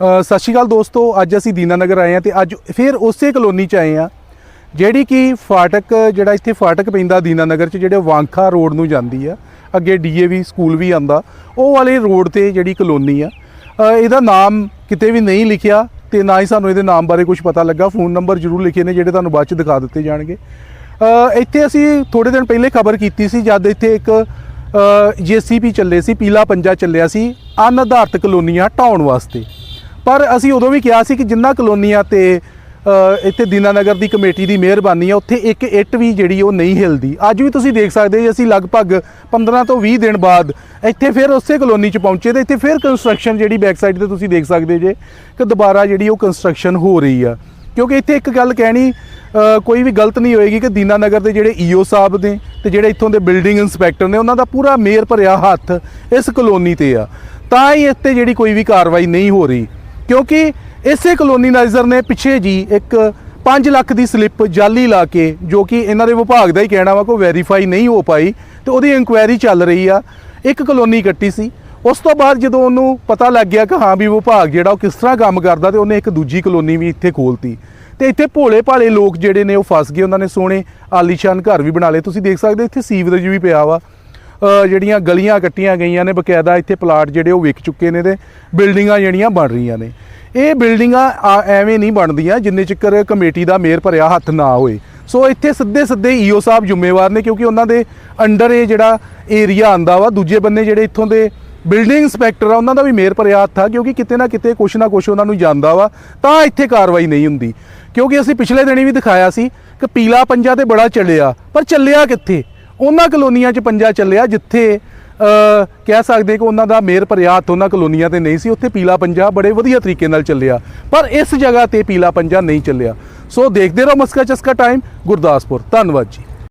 ਸਤਿ ਸ਼੍ਰੀ ਅਕਾਲ ਦੋਸਤੋ, ਅੱਜ ਅਸੀਂ ਦੀਨਾਨਗਰ ਆਏ ਹਾਂ ਤੇ ਅੱਜ ਫਿਰ ਉਸੇ ਕਲੋਨੀ ਚ ਆਏ ਹਾਂ, ਜਿਹੜੀ ਕਿ ਫਾਟਕ, ਜਿਹੜਾ ਇੱਥੇ ਫਾਟਕ ਪੈਂਦਾ ਦੀਨਾਨਗਰ ਚ, ਜਿਹੜੇ ਵਾਂਖਾ ਰੋਡ ਨੂੰ ਜਾਂਦੀ ਆ, ਅੱਗੇ ਡੀਏਵੀ ਸਕੂਲ ਵੀ ਆਂਦਾ ਉਹ ਵਾਲੇ ਰੋਡ ਤੇ ਜਿਹੜੀ ਕਲੋਨੀ ਆ ਇਹਦਾ ਨਾਮ ਕਿਤੇ ਵੀ ਨਹੀਂ ਲਿਖਿਆ ਤੇ ਨਾ ਹੀ ਸਾਨੂੰ ਇਹਦੇ ਨਾਮ ਬਾਰੇ ਕੁਝ ਪਤਾ ਲੱਗਾ, ਫੋਨ ਨੰਬਰ ਜ਼ਰੂਰ ਲਿਖੇ ਨੇ ਜਿਹੜੇ ਤੁਹਾਨੂੰ ਬਾਅਦ ਚ ਦਿਖਾ ਦਿੱਤੇ ਜਾਣਗੇ। ਇੱਥੇ ਅਸੀਂ ਥੋੜੇ ਦਿਨ ਪਹਿਲੇ ਖਬਰ ਕੀਤੀ ਸੀ, ਜਦ ਇੱਥੇ ਇੱਕ ਜੀਸੀਪੀ ਚੱਲੇ ਸੀ, ਪੀਲਾ ਪੰਜਾ ਚੱਲਿਆ ਸੀ ਅਨਆਧਾਰਤ ਕਲੋਨੀਆਂ ਢਾਉਣ ਵਾਸਤੇ। ਪਰ ਅਸੀਂ ਉਦੋਂ ਵੀ ਕਿਹਾ ਸੀ ਕਿ ਜਿੰਨਾ ਕਲੋਨੀਆਂ ਤੇ ਅ, ਇੱਥੇ ਦੀਨਾਨਗਰ ਦੀ ਕਮੇਟੀ ਦੀ ਮਿਹਰਬਾਨੀ ਆ ਉੱਥੇ ਇੱਕ ਇੱਟ ਵੀ ਜਿਹੜੀ ਉਹ ਨਹੀਂ ਹਿਲਦੀ। ਅੱਜ ਵੀ ਤੁਸੀਂ ਦੇਖ ਸਕਦੇ ਜੀ ਅਸੀਂ ਲਗਭਗ 15 ਤੋਂ 20 ਦਿਨ ਬਾਅਦ ਇੱਥੇ ਫਿਰ ਉਸੇ ਕਲੋਨੀ 'ਚ ਪਹੁੰਚੇ ਤੇ ਇੱਥੇ ਫਿਰ ਕੰਸਟਰਕਸ਼ਨ ਜਿਹੜੀ ਬੈਕ ਸਾਈਡ ਤੇ ਤੁਸੀਂ ਦੇਖ ਸਕਦੇ ਜੇ ਕਿ ਦੁਬਾਰਾ ਜਿਹੜੀ ਉਹ ਕੰਸਟਰਕਸ਼ਨ ਹੋ ਰਹੀ ਆ। ਕਿਉਂਕਿ ਇੱਥੇ ਇੱਕ ਗੱਲ ਕਹਿਣੀ ਕੋਈ ਵੀ ਗਲਤ ਨਹੀਂ ਹੋਏਗੀ ਕਿ ਦੀਨਾਨਗਰ ਦੇ ਜਿਹੜੇ ਈਓ ਸਾਹਿਬ ਨੇ ਤੇ ਜਿਹੜੇ ਇੱਥੋਂ ਦੇ ਬਿਲਡਿੰਗ ਇਨਸਪੈਕਟਰ ਨੇ ਉਹਨਾਂ ਦਾ ਪੂਰਾ ਮੇਰ ਭਰਿਆ ਹੱਥ ਇਸ ਕਲੋਨੀ ਤੇ ਆ। ਤਾਂ ਹੀ ਇੱਥੇ ਜਿਹੜੀ ਕੋਈ ਵੀ ਕਾਰਵਾਈ ਨਹੀਂ ਹੋ ਰਹੀ। ਕਿਉਂਕਿ ਇਸੇ ਕਲੋਨੀਨਾਈਜ਼ਰ ਨੇ ਪਿੱਛੇ ਜੀ ਇੱਕ 5 ਲੱਖ ਦੀ ਸਲਿੱਪ ਜਾਲੀ ਲਾ ਕੇ, ਜੋ ਕਿ ਇਹਨਾਂ ਦੇ ਵਿਭਾਗ ਦਾ ਹੀ ਕਹਿਣਾ ਵਾ ਕੋਈ ਵੈਰੀਫਾਈ ਨਹੀਂ ਹੋ ਪਾਈ ਤੇ ਉਹਦੀ ਇਨਕੁਆਇਰੀ ਚੱਲ ਰਹੀ ਆ। ਇੱਕ ਕਲੋਨੀ ਕੱਟੀ ਸੀ। ਉਸ ਤੋਂ ਬਾਅਦ ਜਦੋਂ ਉਹਨੂੰ ਪਤਾ ਲੱਗ ਗਿਆ ਕਿ ਹਾਂ ਵੀ ਵਿਭਾਗ ਜਿਹੜਾ ਉਹ ਕਿਸ ਤਰ੍ਹਾਂ ਕੰਮ ਕਰਦਾ ਤੇ ਉਹਨੇ ਇੱਕ ਦੂਜੀ ਕਲੋਨੀ ਵੀ ਇੱਥੇ ਖੋਲਤੀ। ਤੇ ਇੱਥੇ ਭੋਲੇ ਭਾਲੇ ਲੋਕ ਜਿਹੜੇ ਨੇ ਉਹ ਫਸ ਗਏ, ਉਹਨਾਂ ਨੇ ਸੋਹਣੇ ਆਲੀਸ਼ਾਨ ਘਰ ਵੀ ਬਣਾ ਲਏ। ਤੁਸੀਂ ਦੇਖ ਸਕਦੇ ਇੱਥੇ ਸੀਵਰੇਜ ਵੀ ਪਿਆ ਵਾ। ਜਿਹੜੀਆਂ ਗਲੀਆਂ ਕੱਟੀਆਂ ਗਈਆਂ ਨੇ, ਬਕਾਇਦਾ ਇੱਥੇ ਪਲਾਟ ਜਿਹੜੇ ਉਹ ਵਿਕ ਚੁੱਕੇ ਨੇ ਤੇ ਬਿਲਡਿੰਗਾਂ ਜਿਹੜੀਆਂ ਬਣ ਰਹੀਆਂ ਨੇ। ਇਹ ਬਿਲਡਿੰਗਾਂ ਆ- ਐਵੇਂ ਨਹੀਂ ਬਣਦੀਆਂ ਜਿੰਨੇ ਚਿਕਰ ਕਮੇਟੀ ਦਾ ਮੇਅਰ ਭਰਿਆ ਹੱਥ ਨਾ ਹੋਏ। ਸੋ ਇੱਥੇ ਸਿੱਧੇ ਸਿੱਧੇ ਈਓ ਸਾਹਿਬ ਜ਼ਿੰਮੇਵਾਰ ਨੇ ਕਿਉਂਕਿ ਉਹਨਾਂ ਦੇ ਅੰਡਰ ਇਹ ਜਿਹੜਾ ਏਰੀਆ ਆਂਦਾ ਵਾ, ਦੂਜੇ ਬੰਨੇ ਜਿਹੜੇ ਇੱਥੋਂ ਦੇ ਬਿਲਡਿੰਗ ਇੰਸਪੈਕਟਰ ਆ, ਉਹਨਾਂ ਦਾ ਵੀ ਮੇਅਰ ਭਰਿਆ ਹੱਥ ਆ, ਕਿਉਂਕਿ ਕਿਤੇ ਨਾ ਕਿਤੇ ਕੁਛ ਨਾ ਕੁਛ ਉਹਨਾਂ ਨੂੰ ਜਾਂਦਾ ਵਾ, ਤਾਂ ਇੱਥੇ ਕਾਰਵਾਈ ਨਹੀਂ ਹੁੰਦੀ। ਕਿਉਂਕਿ ਅਸੀਂ ਪਿਛਲੇ ਦਿਨੀ ਵੀ ਦਿਖਾਇਆ ਸੀ ਕਿ ਪੀਲਾ ਪੰਜਾ ਤੇ ਬੜਾ ਚੱਲਿਆ, ਪਰ ਚੱਲਿਆ ਕਿੱਥੇ? ਉਹਨਾਂ ਕਲੋਨੀਆਂ 'ਚ ਪੰਜਾ ਚੱਲਿਆ ਜਿੱਥੇ ਕਹਿ ਸਕਦੇ ਕਿ ਉਹਨਾਂ ਦਾ ਮੇਰ ਭਰਿਆ ਉਹਨਾਂ ਕਲੋਨੀਆਂ ਤੇ ਨਹੀਂ ਸੀ, ਉੱਥੇ ਪੀਲਾ ਪੰਜਾ ਬੜੇ ਵਧੀਆ ਤਰੀਕੇ ਨਾਲ ਚੱਲਿਆ। ਪਰ ਇਸ ਜਗ੍ਹਾ ਤੇ ਪੀਲਾ ਪੰਜਾ ਨਹੀਂ ਚੱਲਿਆ। ਸੋ ਦੇਖਦੇ ਰਹੋ ਮਸਕਾ ਚਸਕਾ ਟਾਈਮ ਗੁਰਦਾਸਪੁਰ। ਧੰਨਵਾਦ ਜੀ।